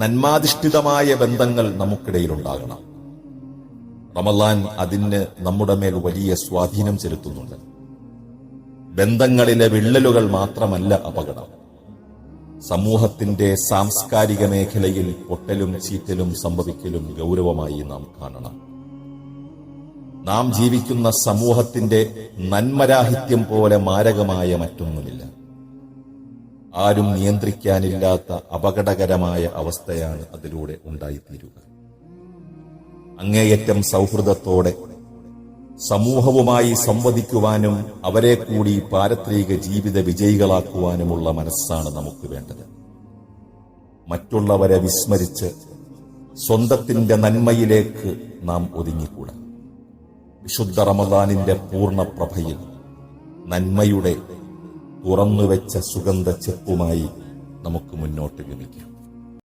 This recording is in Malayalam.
നന്മാധിഷ്ഠിതമായ ബന്ധങ്ങൾ നമുക്കിടയിലുണ്ടാകണം. റമലാൻ അതിന് നമ്മുടെ മേൽ വലിയ സ്വാധീനം ചെലുത്തുന്നുണ്ട്. ബന്ധങ്ങളിലെ വിള്ളലുകൾ മാത്രമല്ല അപകടം. സമൂഹത്തിന്റെ സാംസ്കാരിക മേഖലയിൽ പൊട്ടലും ചീറ്റലും സംഭവിക്കലും ഗൗരവമായി നാം കാണണം. നാം ജീവിക്കുന്ന സമൂഹത്തിന്റെ നന്മരാഹിത്യം പോലെ മാരകമായ മറ്റൊന്നുമില്ല. ആരും നിയന്ത്രിക്കാനില്ലാത്ത അപകടകരമായ അവസ്ഥയാണ് അതിലൂടെ ഉണ്ടായിത്തീരുക. അങ്ങേയറ്റം സൗഹൃദത്തോടെ സമൂഹവുമായി സംവദിക്കുവാനും അവരെ കൂടി പാരത്രിക ജീവിത വിജയികളാക്കുവാനുമുള്ള മനസ്സാണ് നമുക്ക് വേണ്ടത്. മറ്റുള്ളവരെ വിസ്മരിച്ച് സ്വന്തത്തിന്റെ നന്മയിലേക്ക് നാം ഒതുങ്ങിക്കൂടാ. വിശുദ്ധ റമദാനിന്റെ പൂർണ പ്രഭയിൽ നന്മയുടെ തുറന്നുവെച്ച സുഗന്ധ ചെപ്പുമായി നമുക്ക് മുന്നോട്ട് ഗമിക്കാം.